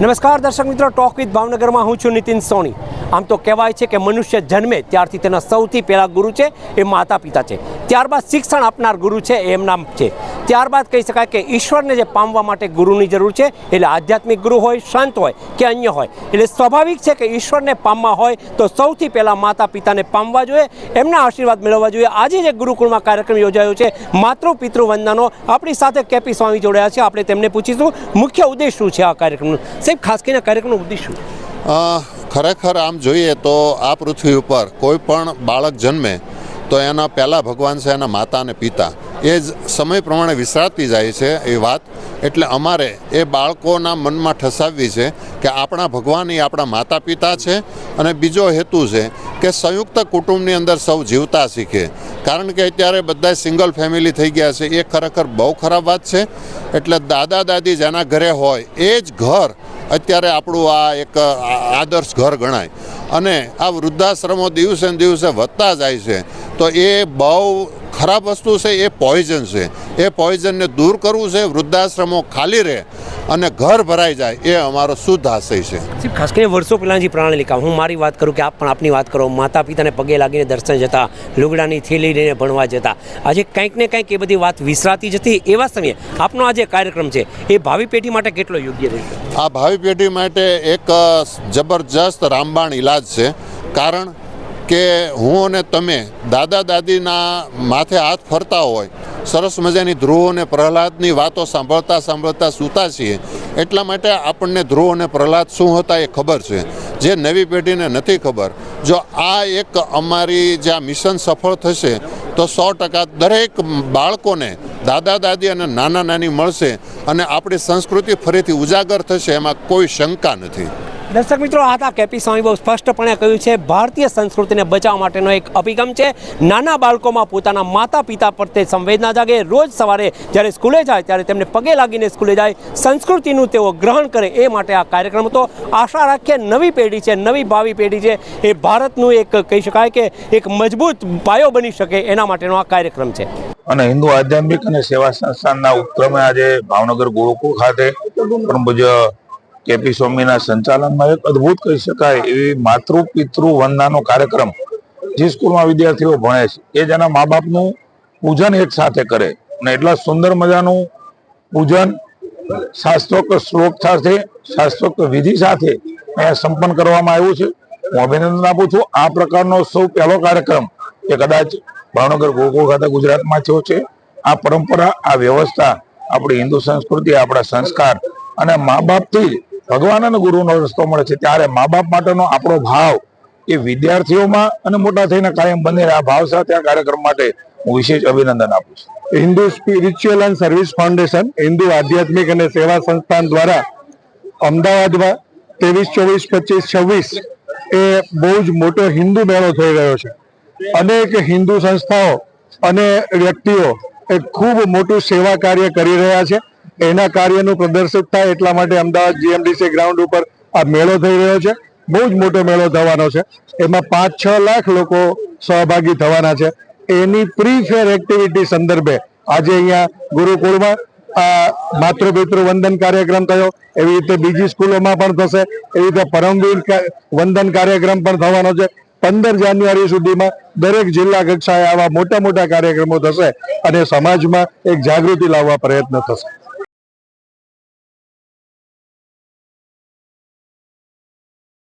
નમસ્કાર, દર્શક મિત્રો ટોક વિથ ભાવનગરમાં હું છું નીતિન સોની. આમ તો કહેવાય છે કે મનુષ્ય જન્મે ત્યારથી તેના સૌથી પહેલા ગુરુ છે, એ માતા પિતા છે. ત્યારબાદ શિક્ષણ આપનાર ગુરુ છે એ એમના છે. ત્યારબાદ કહી શકાય કે ઈશ્વરને જે પામવા માટે ગુરુની જરૂર છે, એટલે આધ્યાત્મિક ગુરુ હોય, શાંત હોય કે અન્ય હોય. એટલે સ્વાભાવિક છે કે ઈશ્વરને પામવા હોય, તો સૌથી પહેલાં માતા પિતાને પામવા જોઈએ, એમના આશીર્વાદ મેળવવા જોઈએ. આજે જે ગુરુકુળમાં કાર્યક્રમ યોજાયો છે માતૃ પિતૃ વંદનો આપણી સાથે કેપી સ્વામી જોડાયા છે. આપણે તેમને પૂછીશું, મુખ્ય ઉદ્દેશ શું છે આ કાર્યક્રમનો? સાહેબ, ખાસ કરીને કાર્યક્રમનો ઉદ્દેશ શું? ખરેખર આમ જોઈએ તો આ પૃથ્વી ઉપર કોઈ પણ બાળક જન્મે તો એના પહેલાં ભગવાન છે, એના માતા અને પિતા. એ જ સમય પ્રમાણે વિસરાતી જાય છે એ વાત. એટલે અમારે એ બાળકોના મનમાં ઠસાવવી છે કે આપણા ભગવાન એ આપણા માતા પિતા છે અને બીજો હેતુ છે કે સંયુક્ત કુટુંબની અંદર સૌ જીવતા શીખે. કારણ કે અત્યારે બધા સિંગલ ફેમિલી થઈ ગયા છે. એ ખરેખર બહુ ખરાબ વાત છે. એટલે દાદા દાદી જેના ઘરે હોય એ જ ઘર અત્યારે આપણું આ એક આદર્શ ઘર ગણાય. અને આ વૃદ્ધાશ્રમો દિવસે ને દિવસે વધતા જાય છે. તો એ બહુ ખરાબ વસ્તુ છે એ પોઈઝન છે. એ પોઈઝનને દૂર કરવું છે વૃદ્ધાશ્રમો ખાલી રહે અને ઘર ભરાઈ જાય એ અમારો શુદ્ધ આશય છે. ખાસ કરીને વર્ષો પહેલાંની જે પ્રણાલિકા હું મારી વાત કરું કે આપ પણ આપની વાત કરો માતા પિતાને પગે લાગીને દર્શન જતા લુગડાની થેલી લઈને ભણવા જતા. આજે કંઈક ને કંઈક એ બધી વાત વિસરાતી જતી એવા સમયે આપનો આ જે કાર્યક્રમ છે એ ભાવિ પેઢી માટે કેટલો યોગ્ય રહેશે આ ભાવિ પેઢી માટે એક જબરજસ્ત રામબાણ ઈલાજ છે. કારણ કે હું અને તમે દાદા દાદીના માથે હાથ ફરતા હોય, સરસ મજાની ધ્રુવ અને પ્રહલાદની વાતો સાંભળતા સાંભળતા સૂતા છીએ. એટલા માટે આપણને ધ્રુવ અને પ્રહલાદ શું હતા એ ખબર છે. જે નવી પેઢીને નથી ખબર. જો આ એક અમારી જે આ મિશન સફળ થશે, તો સો ટકા દરેક બાળકોને દાદા દાદી અને નાના નાની મળશે અને આપણી સંસ્કૃતિ ફરીથી ઉજાગર થશે, એમાં કોઈ શંકા નથી. દર્શક મિત્રો આ હતા કેપી સ્વામી બહુ સ્પષ્ટપણે કહ્યું છે, ભારતીય સંસ્કૃતિને બચાવવા માટેનો એક અભિગમ છે. નાના બાળકોમાં પોતાના માતા પિતા પ્રત્યે સંવેદના જાગે. રોજ સવારે જ્યારે સ્કૂલે જાય, ત્યારે તેમને પગે લાગીને સ્કૂલે જાય. સંસ્કૃતિનું તેઓ ગ્રહણ કરે એ માટે આ કાર્યક્રમ હતો. આશા રાખીએ નવી પેઢી છે, નવી ભાવિ પેઢી છે. એ ભારતનું એક કહી શકાય કે એક મજબૂત પાયો બની શકે એના માટેનો આ કાર્યક્રમ છે. અને હિન્દુ આધ્યાત્મિક અને સેવા સંસ્થાનના ઉપક્રમે આજે ભાવનગર ગોળકો ખાતે પરમ કેપી સ્વામીના સંચાલનમાં એક અદ્ભુત કહી શકાય એવી માતૃ પિતૃ વંદનાનો કાર્યક્રમ જે સ્કૂલમાં વિદ્યાર્થીઓ ભણે છે. એ જેના મા બાપનું પૂજન એક સાથે કરે અને એટલા સુંદર મજાનું પૂજન શાસ્ત્રોક્ત શ્લોક સાથે, શાસ્ત્રોક્ત વિધિ સાથે અહીંયા સંપન્ન કરવામાં આવ્યું છે. હું અભિનંદન આપું છું. આ પ્રકારનો સૌ પહેલો કાર્યક્રમ એ કદાચ ભાવનગર ગોકુળ ખાતે ગુજરાતમાં થયો છે. આ પરંપરા, આ વ્યવસ્થા આપણી હિન્દુ સંસ્કૃતિ, આપણા સંસ્કાર અને મા બાપથી જ ભગવાન અને ગુરુનો રસ્તો મળે છે ત્યારે મા બાપ માટેનો આપણો ભાવ એ વિદ્યાર્થીઓમાં અને મોટા થઈને કાયમ બને આ ભાવ સાથે આ કાર્યક્રમ માટે હું વિશેષ અભિનંદન આપું છું. Hindu spiritual and service foundation, Hindu આધ્યાત્મિક અને સેવા સંસ્થાન દ્વારા અમદાવાદમાં ત્રેવીસ, ચોવીસ, પચીસ, છવ્વીસ એ બહુ જ મોટો હિન્દુ મેળો થઈ રહ્યો છે. અનેક હિન્દુ સંસ્થાઓ અને વ્યક્તિઓ એ ખૂબ મોટું સેવા કાર્ય કરી રહ્યા છે. એના કાર્યનું પ્રદર્શિત થાય એટલા માટે અમદાવાદ જીએમડીસી ગ્રાઉન્ડ ઉપર આ મેળો થઈ રહ્યો છે. બહુ જ મોટો મેળો થવાનો છે. એમાં પાંચ છ લાખ લોકો સહભાગી થવાના છે. એની પ્રી ફેર એક્ટિવિટી સંદર્ભે આજે અહીંયા ગુરુકુળમાં આ માતૃપિતૃ વંદન કાર્યક્રમ થયો. એવી રીતે બીજી સ્કૂલોમાં પણ થશે. એવી રીતે પરમવીર વંદન કાર્યક્રમ પણ થવાનો છે. પંદર જાન્યુઆરી સુધીમાં દરેક જિલ્લા કક્ષાએ આવા મોટા મોટા કાર્યક્રમો થશે અને સમાજમાં એક જાગૃતિ લાવવા પ્રયત્ન થશે.